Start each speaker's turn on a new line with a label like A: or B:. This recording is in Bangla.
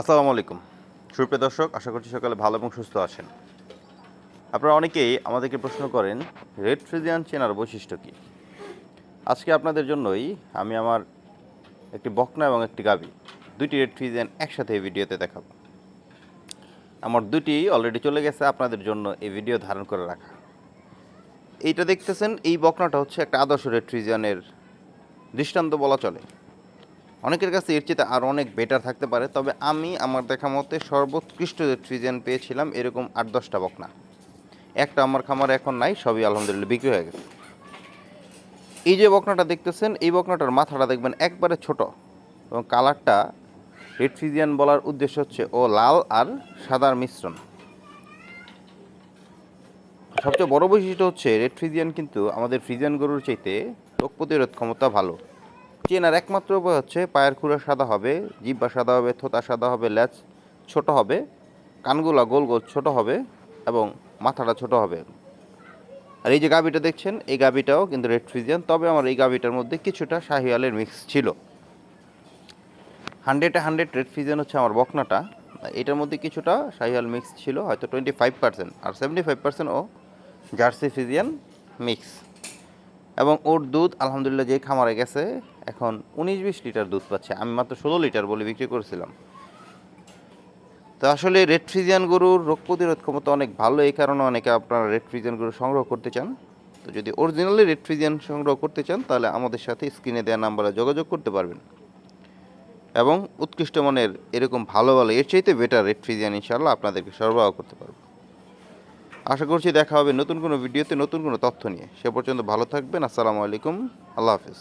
A: আসসালামু আলাইকুম। সুপ্রিয় দর্শক, আশা করছি সকালে ভালো এবং সুস্থ আছেন। আপনারা অনেকেই আমাদেরকে প্রশ্ন করেন, রেড ফ্রিজিয়ান চেনার বৈশিষ্ট্য কী? আজকে আপনাদের জন্যই আমি আমার একটি বকনা এবং একটি গাবি দুইটি রেড ফ্রিজিয়ান একসাথে এই ভিডিওতে দেখাবো। আমার দুটি অলরেডি চলে গেছে, আপনাদের জন্য এই ভিডিও ধারণ করে রাখা। এইটা দেখতেছেন, এই বকনাটা হচ্ছে একটা আদর্শ রেড ফ্রিজিয়ানের দৃষ্টান্ত বলা চলে। অনেকের কাছে এর চেয়ে আরও অনেক বেটার থাকতে পারে, তবে আমি আমার দেখা মতে সর্বোৎকৃষ্ট যে ট্রিজেন পেয়েছিলাম, এরকম আট দশটা বকনা। একটা আমার খামারে এখন নাই, সবই আলহামদুলিল্লাহ বিক্রি হয়ে গেছে। এই যে বকনাটা দেখতেছেন, এই বকনাটার মাথাটা দেখবেন একবারে ছোট এবং কালারটা রেড ফ্রিজিয়ান বলার উদ্দেশ্য হচ্ছে ও লাল আর সাদার মিশ্রণ। সবচেয়ে বড় বৈশিষ্ট্য হচ্ছে রেড ফ্রিজিয়ান কিন্তু আমাদের ফ্রিজিয়ান গরুর চাইতে রোগ প্রতিরোধ ক্ষমতা ভালো। চেনার একমাত্র উপায় হচ্ছে পায়ের খুঁড়া সাদা হবে, জিব্বা সাদা হবে, থোতা সাদা হবে, ল্যাচ ছোট হবে, কানগুলা গোল গোল ছোট হবে এবং মাথাটা ছোট হবে। আর এই যে গাবিটা দেখছেন, এই গাবিটাও কিন্তু রেড ফ্রিজিয়ান, তবে আমার এই গাবিটার মধ্যে কিছুটা শাহিওয়ালের মিক্স ছিল। হান্ড্রেডে হান্ড্রেড রেড ফ্রিজিয়ান হচ্ছে আমার বকনাটা, এটার মধ্যে কিছুটা শাহিওয়াল মিক্স ছিল, হয়তো টোয়েন্টি ফাইভ পার্সেন্ট, আর সেভেন্টি ফাইভ পার্সেন্ট ও জার্সি ফ্রিজিয়ান মিক্স। এবং ওর দুধ আলহামদুলিল্লাহ যে খামারে গেছে এখন উনিশ বিশ লিটার দুধ পাচ্ছে। আমি মাত্র ষোলো লিটার বলে বিক্রি করেছিলাম। তো আসলে রেড ফ্রিজিয়ান গরুর রোগ প্রতিরোধ ক্ষমতা অনেক ভালো। এই কারণে অনেকে আপনারা রেড ফ্রিজিয়ান গরু সংগ্রহ করতে চান। তো যদি অরিজিনালি রেড ফ্রিজিয়ান সংগ্রহ করতে চান, তাহলে আমাদের সাথে স্ক্রিনে দেওয়া নাম্বারে যোগাযোগ করতে পারবেন। এবং উৎকৃষ্ট মানের এরকম ভালো ভালো, এর চাইতে বেটার রেড ফ্রিজিয়ান ইনশাল্লাহ আপনাদেরকে সরবরাহ করতে পারব। আশা করছি দেখা হবে নতুন কোনো ভিডিওতে নতুন কোনো তথ্য নিয়ে। সে পর্যন্ত ভালো থাকবেন। আসসালামু আলাইকুম। আল্লাহ হাফিজ।